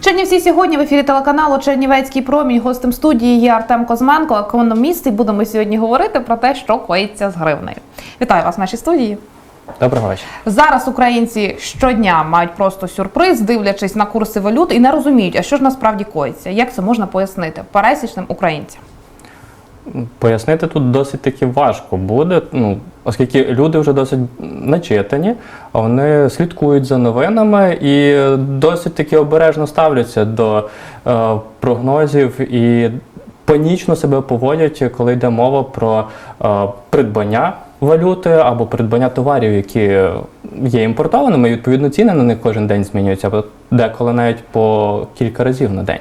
Чернівці сьогодні в ефірі телеканалу Чернівецький промінь. Гостем студії є Артем Козменко, економіст. І будемо сьогодні говорити про те, що коїться з гривнею. Вітаю вас в нашій студії. Доброго вечора. Зараз українці щодня мають просто сюрприз, дивлячись на курси валют і не розуміють, а що ж насправді коїться. Як це можна пояснити пересічним українцям? Пояснити тут досить таки важко буде, ну, оскільки люди вже досить начитані, вони слідкують за новинами і досить таки обережно ставляться до е, прогнозів і панічно себе поводять, коли йде мова про е, придбання валюти або придбання товарів, які є імпортованими, і відповідно ціни на них кожен день змінюються, або деколи навіть по кілька разів на день.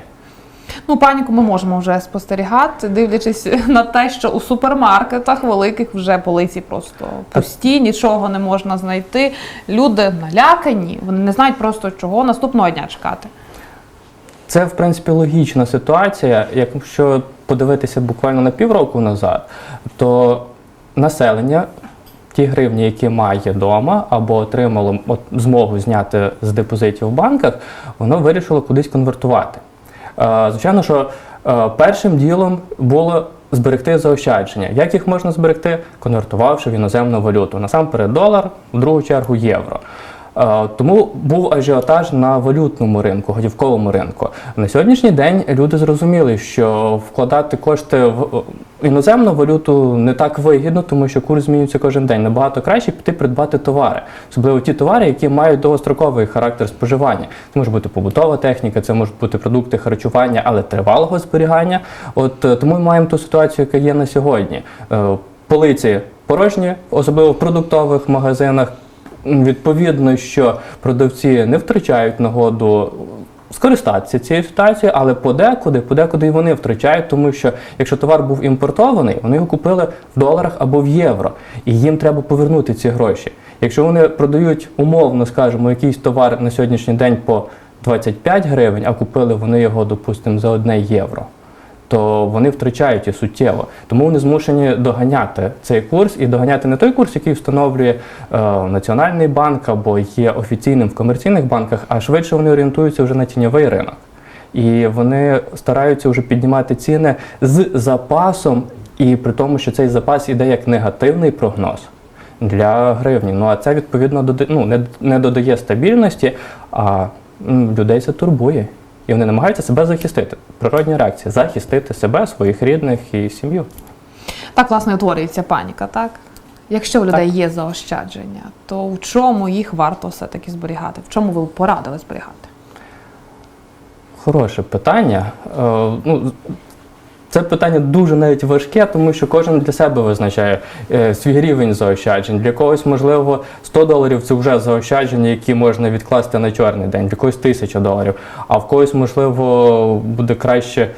Ну, паніку ми можемо вже спостерігати, дивлячись на те, що у супермаркетах великих вже полиці просто пусті, нічого не можна знайти. Люди налякані, вони не знають просто чого наступного дня чекати. Це, в принципі, логічна ситуація. Якщо подивитися буквально на півроку назад, то населення ті гривні, які має вдома або отримало от, змогу зняти з депозитів в банках, воно вирішило кудись конвертувати. Е, Звичайно, що е, першим ділом було зберегти заощадження. Як їх можна зберегти? Конвертувавши в іноземну валюту. Насамперед долар, в другу чергу євро. Е, Тому був ажіотаж на валютному ринку, готівковому ринку. На сьогоднішній день люди зрозуміли, що вкладати кошти в е, іноземну валюту не так вигідно, тому що курс змінюється кожен день. Набагато краще піти придбати товари, особливо ті товари, які мають довгостроковий характер споживання. Це може бути побутова техніка, це можуть бути продукти харчування, але тривалого зберігання. От е, тому ми маємо ту ситуацію, яка є на сьогодні. Полиці порожні, особливо в продуктових магазинах. Відповідно, що продавці не втрачають нагоду скористатися цією ситуацією, але подекуди, подекуди і вони втрачають, тому що якщо товар був імпортований, вони його купили в доларах або в євро, і їм треба повернути ці гроші. Якщо вони продають умовно, скажімо, якийсь товар на сьогоднішній день по 25 гривень, а купили вони його, допустимо, за 1 євро то вони втрачають і суттєво. Тому вони змушені доганяти цей курс і доганяти не той курс, який встановлює е, Національний банк або є офіційним в комерційних банках, а швидше вони орієнтуються вже на тіньовий ринок. І вони стараються вже піднімати ціни з запасом, і при тому, що цей запас іде як негативний прогноз для гривні. Ну а це відповідно дода- ну, не, не додає стабільності, а людей це турбує. І вони намагаються себе захистити. Природня реакція захистити себе, своїх рідних і сім'ю. Так, власне, утворюється паніка, так? Якщо у людей є заощадження, то в чому їх варто все-таки зберігати? В чому ви порадили зберігати? Хороше питання. Е, ну, це питання дуже навіть важке, тому що кожен для себе визначає е, свій рівень заощаджень. Для когось, можливо, 100 доларів це вже заощадження, які можна відкласти на чорний день, для когось 1000 доларів. А в когось, можливо, буде краще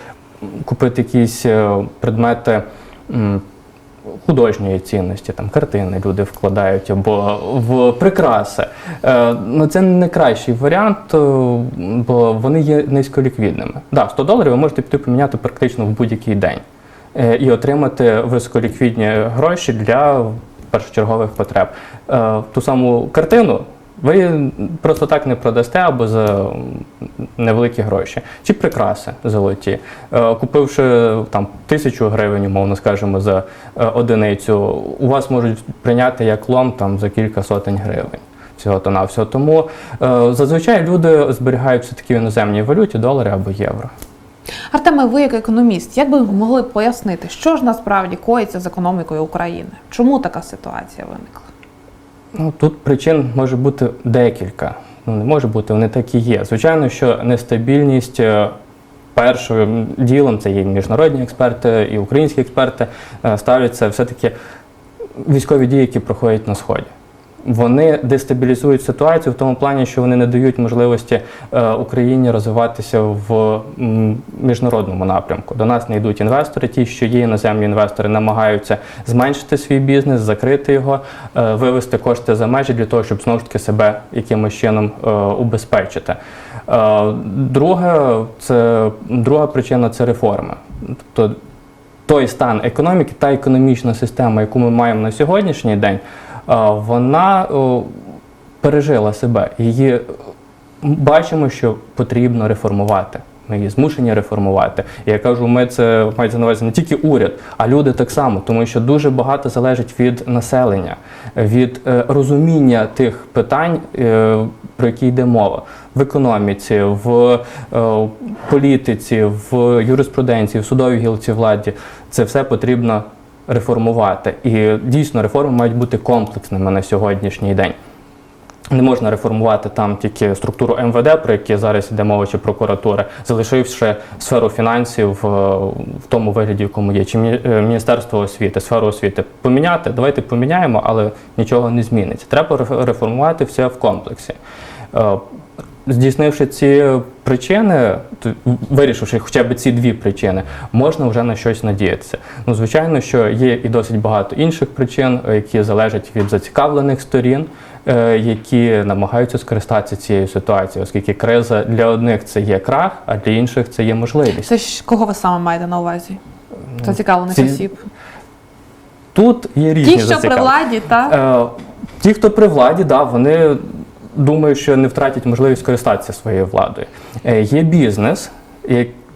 купити якісь е, предмети. Художньої цінності, там картини люди вкладають або в прикраси. Е, ну це не кращий варіант, е, бо вони є низьколіквідними. Да, 100 доларів ви можете піти поміняти практично в будь-який день е, і отримати високоліквідні гроші для першочергових потреб. Ту саму картину ви просто так не продасте або за невеликі гроші. Чи прикраси золоті. Е, Купивши там тисячу гривень, умовно скажемо, за е, одиницю, у вас можуть прийняти як лом там за кілька сотень гривень. Всього то навсього. Тому е, зазвичай люди зберігають все таки в іноземній валюті долари або євро. Артеме, ви як економіст, як би могли пояснити, що ж насправді коїться з економікою України? Чому така ситуація виникла? Ну, тут причин може бути декілька. Ну, не може бути, вони такі є. Звичайно, що нестабільність е, першим ділом це є міжнародні експерти, і українські експерти е, ставляться все-таки військові дії, які проходять на Сході. Вони дестабілізують ситуацію в тому плані, що вони не дають можливості е, Україні розвиватися в міжнародному напрямку. До нас не йдуть інвестори. Ті, що є іноземні інвестори, намагаються зменшити свій бізнес, закрити його, е, вивести кошти за межі для того, щоб знову ж таки себе якимось чином е, убезпечити. Друге, це друга причина це реформи. Тобто той стан економіки, та економічна система, яку ми маємо на сьогоднішній день, вона пережила себе. Її бачимо, що потрібно реформувати. Ми її змушені реформувати. І я кажу, ми це мається на увазі не тільки уряд, а люди так само, тому що дуже багато залежить від населення, від е, розуміння тих питань, е, про які йде мова в економіці, в е, політиці, в юриспруденції, в судовій гілці владі. Це все потрібно реформувати. І дійсно реформи мають бути комплексними на сьогоднішній день. Не можна реформувати там тільки структуру МВД, про які зараз йде мова чи прокуратури, залишивши сферу фінансів е, в тому вигляді, в якому є, чи е, Міністерство освіти, сферу освіти. Поміняти, давайте поміняємо, але нічого не зміниться. Треба реформувати все в комплексі. Здійснивши ці причини, вирішивши хоча б ці дві причини, можна вже на щось надіятися. Ну, звичайно, що є і досить багато інших причин, які залежать від зацікавлених сторін, е, які намагаються скористатися цією ситуацією, оскільки криза для одних це є крах, а для інших це є можливість. Це ж кого ви саме маєте на увазі? Зацікавлених ці- осіб. Тут є різні Ті, що при владі, так? Е, Ті, хто при владі, да, вони думають, що не втратять можливість користатися своєю владою. Е, Є бізнес,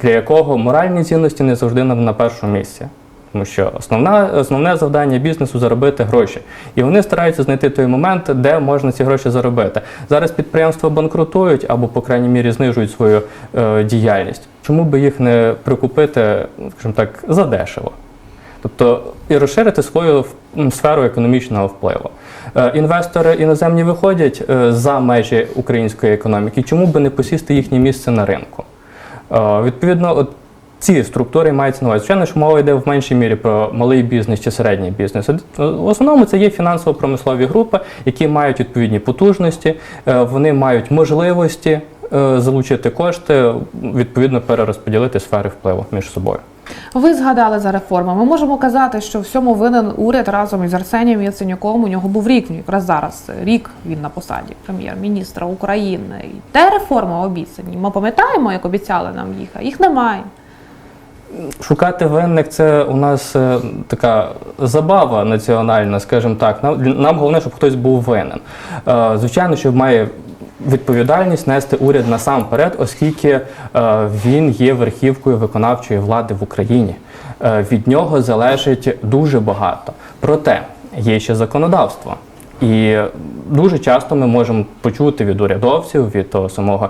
для якого моральні цінності не завжди на першому місці. Тому що основна, основне завдання бізнесу заробити гроші. І вони стараються знайти той момент, де можна ці гроші заробити. Зараз підприємства банкрутують або, по крайній мірі, знижують свою е, діяльність. Чому би їх не прикупити, скажімо так, задешево? Тобто і розширити свою сферу економічного впливу. Е, Інвестори іноземні виходять е, за межі української економіки. Чому би не посісти їхнє місце на ринку? Е, Відповідно, от ці структури маються на увазі. Звичайно, що мова йде в меншій мірі про малий бізнес чи середній бізнес. В основному це є фінансово-промислові групи, які мають відповідні потужності, вони мають можливості залучити кошти, відповідно перерозподілити сфери впливу між собою. Ви згадали за реформи. Ми можемо казати, що всьому винен уряд разом із Арсенієм Яценюком. У нього був рік, ну, якраз зараз рік він на посаді прем'єр-міністра України. І Де реформи обіцяні? Ми пам'ятаємо, як обіцяли нам їх, а їх немає. Шукати винних це у нас е, така забава національна, скажімо так. Нам, нам головне, щоб хтось був винен. Е, звичайно, що має відповідальність нести уряд насамперед, оскільки е, він є верхівкою виконавчої влади в Україні. Е, від нього залежить дуже багато. Проте є ще законодавство. І дуже часто ми можемо почути від урядовців, від того самого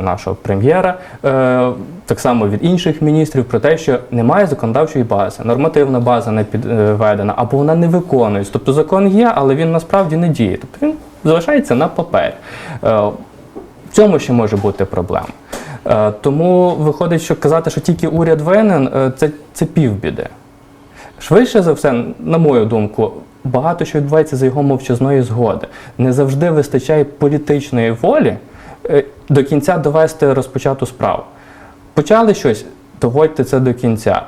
нашого прем'єра, е, так само від інших міністрів про те, що немає законодавчої бази, нормативна база не підведена, або вона не виконується. Тобто закон є, але він насправді не діє. Тобто він залишається на папері. Е, в цьому ще може бути проблема. Е, тому виходить, що казати, що тільки уряд винен, е, це, це півбіди. Швидше за все, на мою думку, багато що відбувається за його мовчазної згоди. Не завжди вистачає політичної волі до кінця довести розпочату справу. Почали щось, доводьте це до кінця.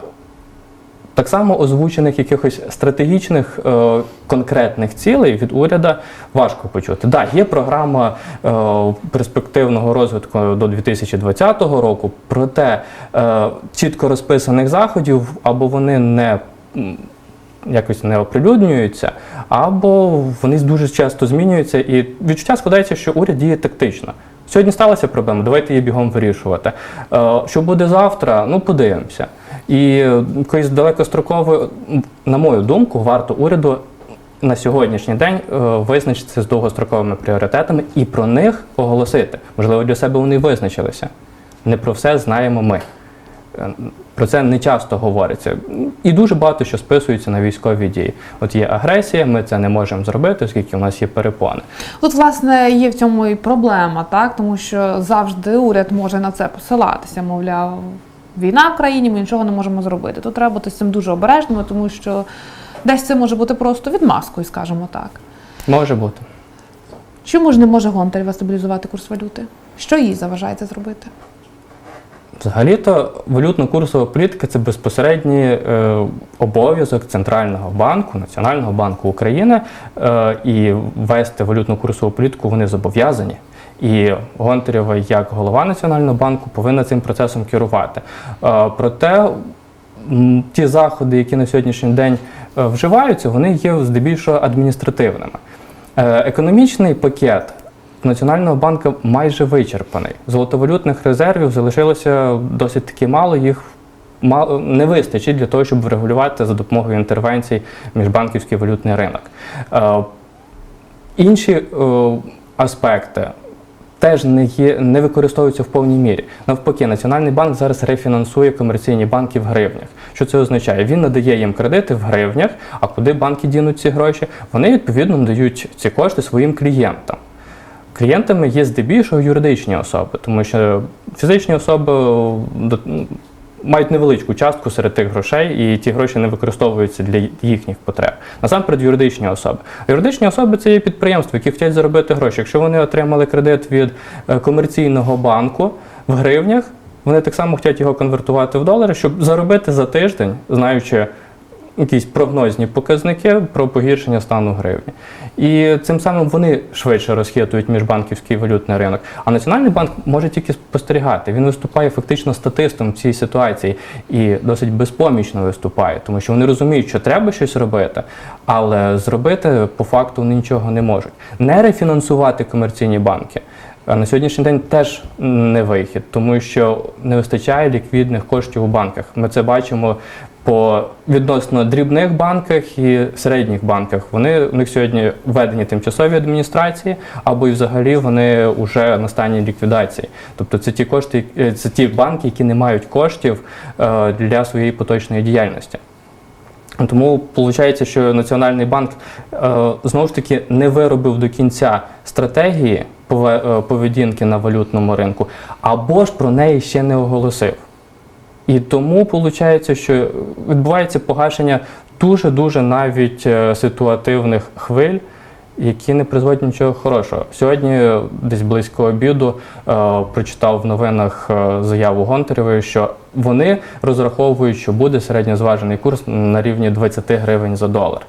Так само озвучених якихось стратегічних е, конкретних цілей від уряду важко почути. Так, да, є програма е, перспективного розвитку до 2020 року, проте е, чітко розписаних заходів або вони не якось не оприлюднюються, або вони дуже часто змінюються, і відчуття складається, що уряд діє тактично. Сьогодні сталася проблема, давайте її бігом вирішувати. Е, Що буде завтра? Ну, подивимося. І е, якоїсь далекострокової, на мою думку, варто уряду на сьогоднішній день е, визначитися з довгостроковими пріоритетами і про них оголосити. Можливо, для себе вони визначилися. Не про все знаємо ми. Е, Про це не часто говориться. І дуже багато що списується на військові дії. От є агресія, ми це не можемо зробити, оскільки у нас є перепони. Тут, власне, є в цьому і проблема, так тому що завжди уряд може на це посилатися. Мовляв, війна в країні, ми нічого не можемо зробити. Тут треба бути з цим дуже обережними, тому що десь це може бути просто відмазкою, скажімо так. Може бути. Чому ж не може Гонтарєва стабілізувати курс валюти? Що їй заважає це зробити? Взагалі-то валютно-курсова політика це безпосередній е, обов'язок Центрального банку, Національного банку України, е, і вести валютно-курсову політику вони зобов'язані. І Гонтарєва, як голова Національного банку, повинна цим процесом керувати. Е, проте ті заходи, які на сьогоднішній день е, вживаються, вони є здебільшого адміністративними. Е, Економічний пакет Національного банку майже вичерпаний. Золотовалютних резервів залишилося досить таки мало, їх не вистачить для того, щоб врегулювати за допомогою інтервенцій міжбанківський валютний ринок. Інші аспекти теж не, є, не використовуються в повній мірі. Навпаки, Національний банк зараз рефінансує комерційні банки в гривнях. Що це означає? Він надає їм кредити в гривнях, а куди банки дінуть ці гроші? Вони відповідно надають ці кошти своїм клієнтам. Клієнтами є здебільшого юридичні особи, тому що фізичні особи мають невеличку частку серед тих грошей, і ті гроші не використовуються для їхніх потреб. Насамперед, юридичні особи. Юридичні особи це є підприємства, які хочуть заробити гроші. Якщо вони отримали кредит від е, комерційного банку в гривнях, вони так само хочуть його конвертувати в долари, щоб заробити за тиждень, знаючи якісь прогнозні показники про погіршення стану гривні. І цим самим вони швидше розхитують міжбанківський валютний ринок. А Національний банк може тільки спостерігати. Він виступає фактично статистом цій ситуації і досить безпомічно виступає, тому що вони розуміють, що треба щось робити, але зробити по факту вони нічого не можуть. Не рефінансувати комерційні банки. А на сьогоднішній день теж не вихід, тому що не вистачає ліквідних коштів у банках. Ми це бачимо по відносно дрібних банках і середніх банках. Вони у них сьогодні введені тимчасові адміністрації, або і взагалі вони вже на стані ліквідації. Тобто це ті кошти, е, це ті банки, які не мають коштів е, для своєї поточної діяльності. Тому виходить, що Національний банк е, знову ж таки не виробив до кінця стратегії поведінки на валютному ринку, або ж про неї ще не оголосив. І тому виходить, що відбувається погашення дуже-дуже навіть е, ситуативних хвиль, які не призводять нічого хорошого. Сьогодні, е, десь близько обіду, е, прочитав в новинах е, заяву Гонтаревої, що вони розраховують, що буде середньозважений курс на рівні 20 гривень за долар.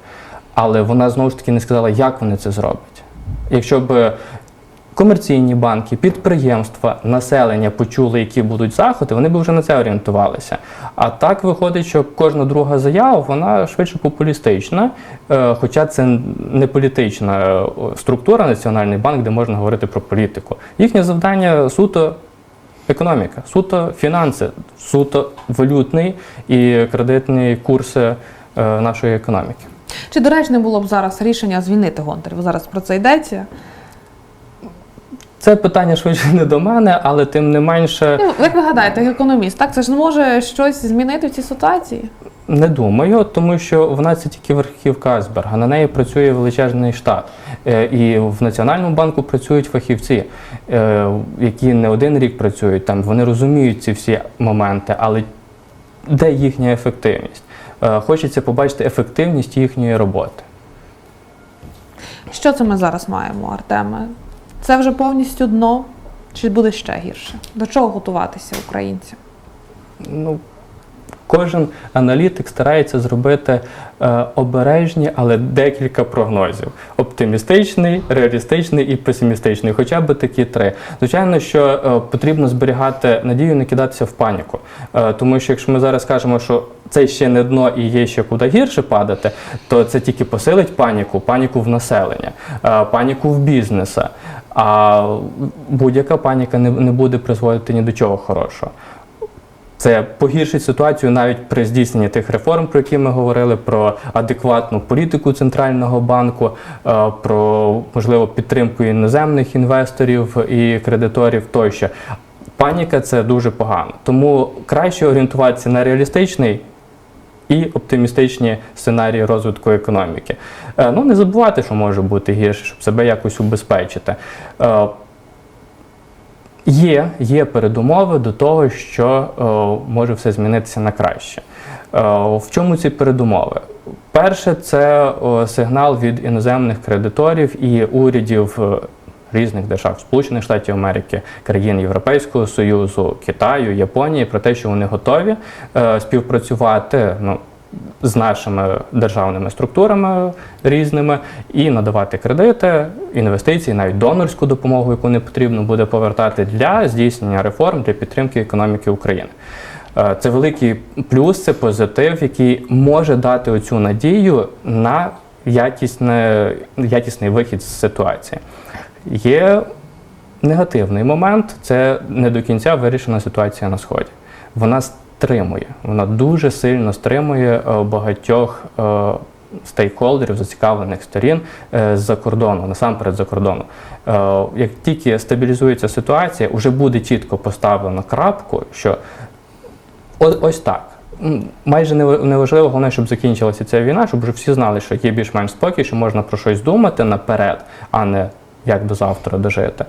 Але вона знову ж таки не сказала, як вони це зроблять. Якщо б комерційні банки, підприємства, населення почули, які будуть заходи, вони б вже на це орієнтувалися. А так виходить, що кожна друга заява вона швидше популістична, е, хоча це не політична е, структура Національний банк, де можна говорити про політику. Їхнє завдання суто. Економіка, суто фінанси, суто валютний і кредитні курси е, нашої економіки. Чи доречне було б зараз рішення звільнити Гонтарєва? Зараз про це йдеться. Це питання швидше не до мене, але тим не менше Ну, як ви гадаєте, як економіст, так це ж не може щось змінити в цій ситуації? не думаю, тому що вона це тільки верхівка айсберга. На неї працює величезний штат. Е, І в Національному банку працюють фахівці, е, які не один рік працюють там. Вони розуміють ці всі моменти, але де їхня ефективність? Е, Хочеться побачити ефективність їхньої роботи. Що це ми зараз маємо, Артеме? Це вже повністю дно, чи буде ще гірше? До чого готуватися українцям? Ну, кожен аналітик старається зробити е, обережні, але декілька прогнозів: оптимістичний, реалістичний і песимістичний, хоча б такі три. Звичайно, що е, потрібно зберігати надію, не кидатися в паніку. Е, тому що якщо ми зараз кажемо, що це ще не дно і є ще куди гірше падати, то це тільки посилить паніку, паніку в населення, паніку в бізнеса. А будь-яка паніка не буде призводити ні до чого хорошого. Це погіршить ситуацію навіть при здійсненні тих реформ, про які ми говорили, про адекватну політику центрального банку, е, про можливо підтримку іноземних інвесторів і кредиторів тощо. Паніка це дуже погано. Тому краще орієнтуватися на реалістичний і оптимістичні сценарії розвитку економіки. Е, Ну не забувати, що може бути гірше, щоб себе якось убезпечити. Є, є передумови до того, що е, може все змінитися на краще. Е, в чому ці передумови? Перше, це е, сигнал від іноземних кредиторів і урядів е, різних держав Сполучених Штатів Америки, країн Європейського Союзу, Китаю, Японії про те, що вони готові е, співпрацювати. Ну, з нашими державними структурами різними і надавати кредити, інвестиції, навіть донорську допомогу, яку не потрібно буде повертати для здійснення реформ для підтримки економіки України. Е, Це великий плюс, це позитив, який може дати оцю надію на якісне, якісний вихід з ситуації. Є негативний момент це не до кінця вирішена ситуація на сході. Вона стримує, вона дуже сильно стримує е, багатьох е, стейкхолдерів, зацікавлених сторін е, з-за кордону, насамперед за кордону. Як тільки стабілізується ситуація, вже буде чітко поставлено крапку, що ось так. Майже не не головне, щоб закінчилася ця війна, щоб вже всі знали, що є більш-менш спокій, що можна про щось думати наперед, а не як до завтра дожити.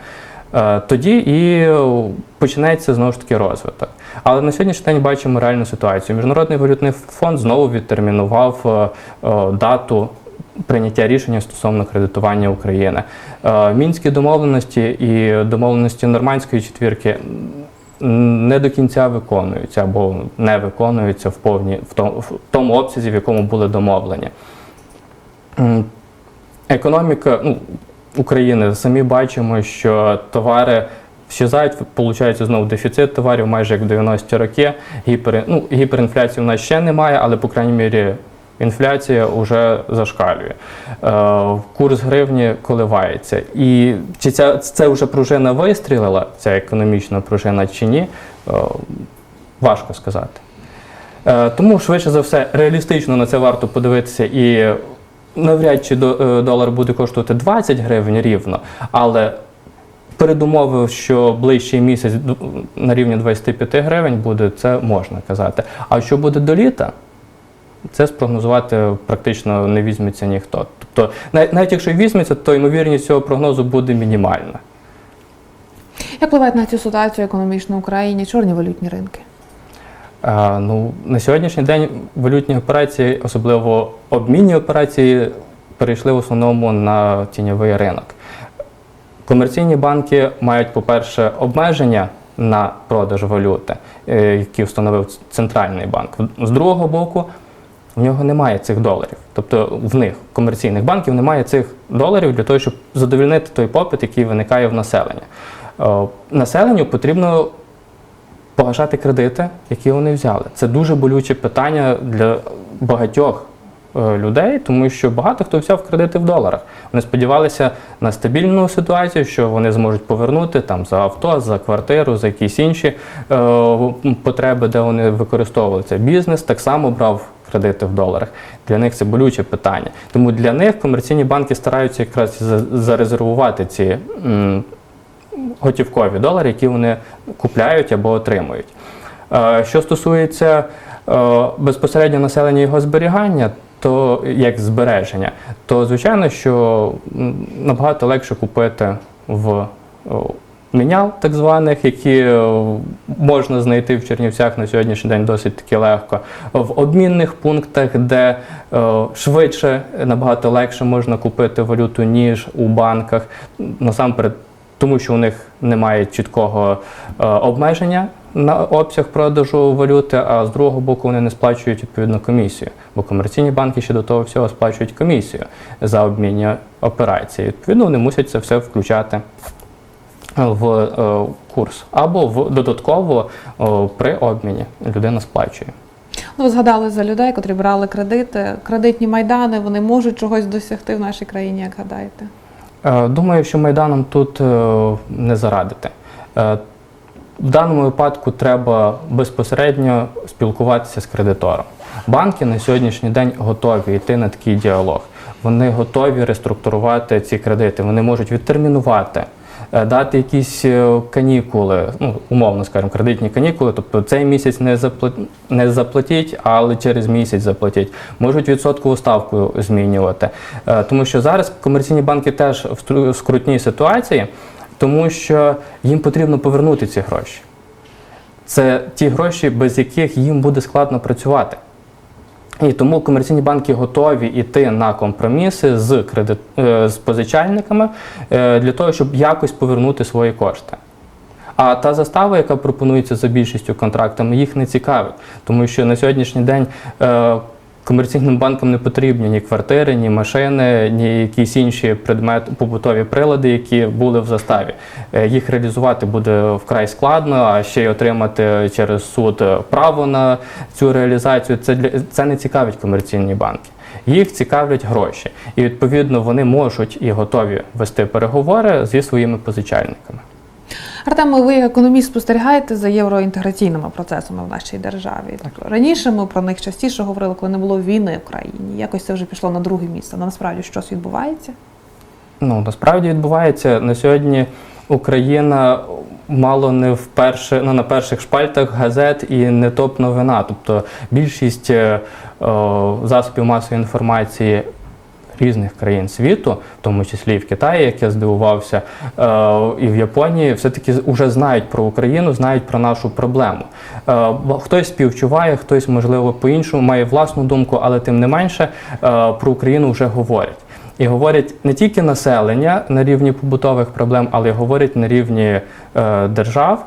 Е, Тоді і починається знову ж таки розвиток. Але на сьогоднішній день бачимо реальну ситуацію. Міжнародний валютний фонд знову відтермінував е, е, дату прийняття рішення стосовно кредитування України. Мінські домовленості і домовленості нормандської четвірки не до кінця виконуються або не виконуються в повні в тому, в тому обсязі, в якому були домовлені. Економіка ну, України самі бачимо, що товари щезають, виходить знову дефіцит товарів, майже як в 90-ті роки. Гіпер, ну, гіперінфляції в нас ще немає, але, по крайній мірі, інфляція вже зашкалює. Е, курс гривні коливається. І чи ця, це вже пружина вистрілила, ця економічна пружина, чи ні, е, важко сказати. Е, Тому швидше за все, реалістично на це варто подивитися і навряд чи е, долар буде коштувати 20 гривень рівно, але передумови, що ближчий місяць на рівні 25 гривень буде, це можна казати. А що буде до літа? Це спрогнозувати практично не візьметься ніхто. Тобто, навіть, якщо візьметься, то ймовірність цього прогнозу буде мінімальна. Як впливають на цю ситуацію економічну в Україні чорні валютні ринки? А, ну, на сьогоднішній день валютні операції, особливо обмінні операції, перейшли в основному на тіньовий ринок. Комерційні банки мають, по-перше, обмеження на продаж валюти, е, які встановив центральний банк. З другого боку, в нього немає цих доларів. Тобто в них, комерційних банків, немає цих доларів для того, щоб задовільнити той попит, який виникає в населення. Е, Населенню потрібно погашати кредити, які вони взяли. Це дуже болюче питання для багатьох е, людей, тому що багато хто взяв кредити в доларах. Вони сподівалися на стабільну ситуацію, що вони зможуть повернути там за авто, за квартиру, за якісь інші е, потреби, де вони використовували. Бізнес так само брав кредити в доларах. Для них це болюче питання. Тому для них комерційні банки стараються якраз за- зарезервувати ці. Готівкові долари, які вони купляють або отримують. Е, Що стосується е, безпосередньо населення його зберігання, то як збереження, то звичайно, що набагато легше купити в о, мінял, так званих, які е, можна знайти в Чернівцях на сьогоднішній день досить таки легко. В обмінних пунктах, де е, швидше, набагато легше можна купити валюту, ніж у банках. Насамперед, тому що у них немає чіткого е, обмеження на обсяг продажу валюти, а з другого боку вони не сплачують відповідно комісію, бо комерційні банки ще до того всього сплачують комісію за обмінні операції. Відповідно, вони мусять це все включати в е, курс або в додатково о, при обміні людина сплачує. Ну, ви згадали за людей, котрі брали кредити. Кредитні майдани вони можуть чогось досягти в нашій країні, як гадаєте? Е, Думаю, що Майданом тут е, не зарадити. Е, В даному випадку треба безпосередньо спілкуватися з кредитором. Банки на сьогоднішній день готові йти на такий діалог. Вони готові реструктурувати ці кредити, вони можуть відтермінувати. Е, Дати якісь е, канікули, ну умовно скажімо, кредитні канікули, тобто цей місяць не заплат... не заплатіть, але через місяць заплатіть. Можуть відсоткову ставку змінювати. Е, Тому що зараз комерційні банки теж в скрутній ситуації, тому що їм потрібно повернути ці гроші. Це ті гроші, без яких їм буде складно працювати. І тому комерційні банки готові йти на компроміси з, кредит... е, з позичальниками е, для того, щоб якось повернути свої кошти. А та застава, яка пропонується за більшістю контрактами, їх не цікавить, тому що на сьогоднішній день е, комерційним банкам не потрібні ні квартири, ні машини, ні якісь інші предмети, побутові прилади, які були в заставі. Е, їх реалізувати буде вкрай складно, а ще й отримати через суд право на цю реалізацію. Це для це не цікавить комерційні банки. Їх цікавлять гроші, і відповідно вони можуть і готові вести переговори зі своїми позичальниками. Артем, ви як економіст спостерігаєте за євроінтеграційними процесами в нашій державі. Раніше ми про них частіше говорили, коли не було війни в країні. Якось це вже пішло на друге місце. Але насправді щось відбувається. Ну насправді відбувається на сьогодні. Україна мало не вперше ну, на перших шпальтах газет і не топ новина. Тобто більшість е, о, засобів масової інформації різних країн світу, в тому числі і в Китаї, як я здивувався, е, і в Японії, все-таки вже знають про Україну, знають про нашу проблему. Е, хтось співчуває, хтось, можливо, по-іншому має власну думку, але тим не менше е, про Україну вже говорять. І говорять не тільки населення на рівні побутових проблем, але й говорять на рівні держав,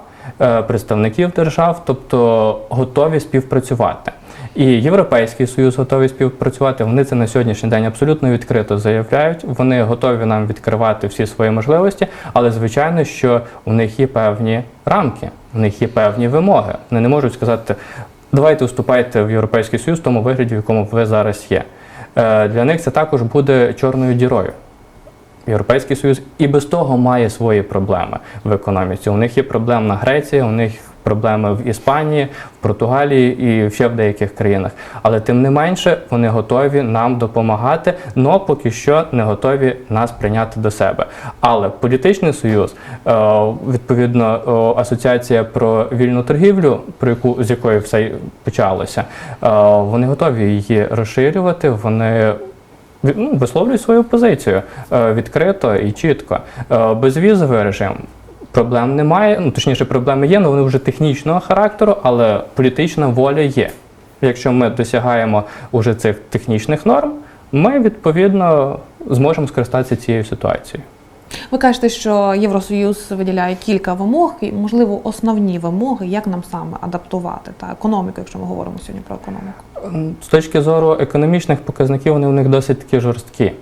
представників держав, тобто готові співпрацювати. І Європейський Союз готовий співпрацювати. Вони це на сьогоднішній день абсолютно відкрито заявляють. Вони готові нам відкривати всі свої можливості, але звичайно, що у них є певні рамки, у них є певні вимоги. Вони не можуть сказати, давайте вступайте в Європейський Союз в тому вигляді, в якому ви зараз є. Е, Для них це також буде чорною дірою. Європейський Союз і без того має свої проблеми в економіці. У них є проблемна Греція, у них проблеми в Іспанії, в Португалії і ще в деяких країнах. Але тим не менше вони готові нам допомагати, але поки що не готові нас прийняти до себе. Але політичний союз, е, відповідно, асоціація про вільну торгівлю, про яку з якої все почалося, е, вони готові її розширювати. Вони ну, висловлюють свою позицію е, відкрито і чітко. Безвізовий режим. Проблем немає, ну точніше, проблеми є, але вони вже технічного характеру, але політична воля є. Якщо ми досягаємо уже цих технічних норм, ми відповідно зможемо скористатися цією ситуацією. Ви кажете, що Євросоюз виділяє кілька вимог, і можливо основні вимоги, як нам саме адаптувати та економіку, якщо ми говоримо сьогодні про економіку. З точки зору економічних показників, вони у них досить таки жорсткі.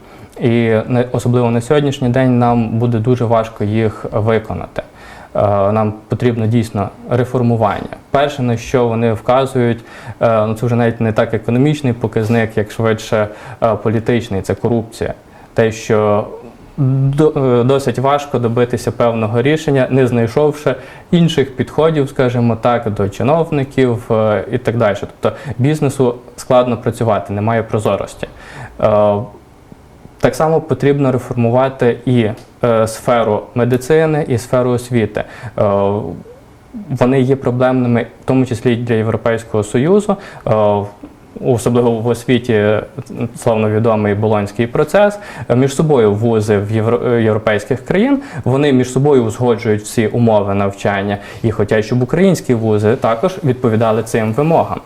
І особливо на сьогоднішній день нам буде дуже важко їх виконати. Е, Нам потрібно дійсно реформування. Перше, на що вони вказують, е, ну це вже навіть не так економічний показник, як швидше е, політичний, це корупція. Те, що досить важко добитися певного рішення, не знайшовши інших підходів, скажімо так, до чиновників і так далі. Тобто бізнесу складно працювати, немає прозорості. Так само потрібно реформувати і е, сферу медицини, і сферу освіти. Е, вони є проблемними, в тому числі для Європейського Союзу. Е, Особливо в освіті е, славно відомий болонський процес. Е, Між собою вузи в е, європейських країн вони між собою узгоджують всі умови навчання і хочуть, щоб українські вузи також відповідали цим вимогам.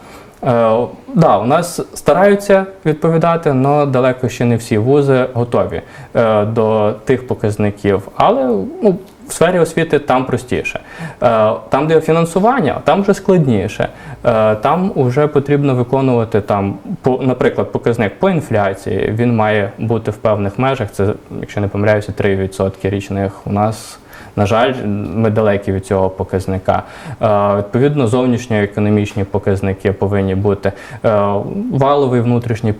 Е, да, у нас стараються відповідати, але далеко ще не всі вузи готові е, до тих показників. Але ну, в сфері освіти там простіше. Е, там, де фінансування, там вже складніше. Е, там вже потрібно виконувати там, по, наприклад, показник по інфляції. Він має бути в певних межах. Це, якщо не помиляюся, 3% річних у нас. На жаль, ми далекі від цього показника. Е, Відповідно, зовнішньоекономічні показники повинні бути. Е, Валовий внутрішній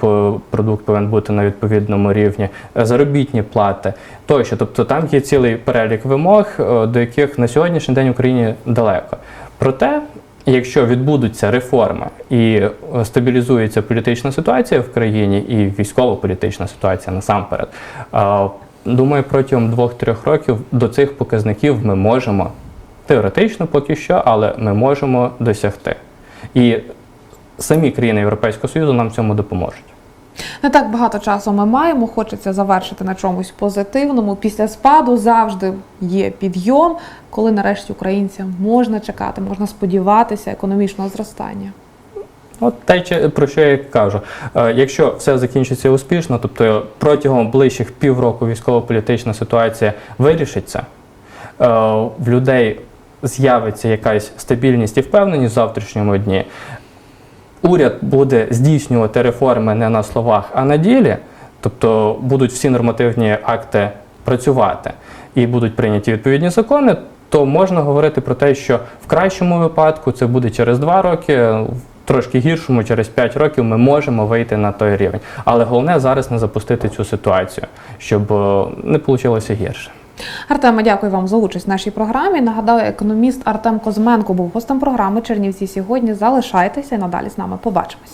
продукт повинен бути на відповідному рівні, е, заробітні плати тощо. Тобто там є цілий перелік вимог, до яких на сьогоднішній день Україні далеко. Проте, якщо відбудуться реформи і стабілізується політична ситуація в країні і військово-політична ситуація насамперед. Думаю, протягом двох-трьох років до цих показників ми можемо теоретично поки що, але ми можемо досягти. І самі країни Європейського Союзу нам в цьому допоможуть. Не так багато часу ми маємо. Хочеться завершити на чомусь позитивному. Після спаду завжди є підйом, коли нарешті українцям можна чекати, можна сподіватися економічного зростання. От те, про що я кажу. Е, Якщо все закінчиться успішно, тобто протягом ближчих півроку військово-політична ситуація вирішиться, е, в людей з'явиться якась стабільність і впевненість в завтрашньому дні, уряд буде здійснювати реформи не на словах, а на ділі, тобто будуть всі нормативні акти працювати і будуть прийняті відповідні закони, то можна говорити про те, що в кращому випадку це буде через два роки, трошки гіршому, через 5 років ми можемо вийти на той рівень. Але головне зараз не запустити цю ситуацію, щоб е, не вийшло гірше. Артема, дякую вам за участь в нашій програмі. Нагадаю, економіст Артем Козменко був гостем програми Чернівці сьогодні. Залишайтеся і надалі з нами побачимось.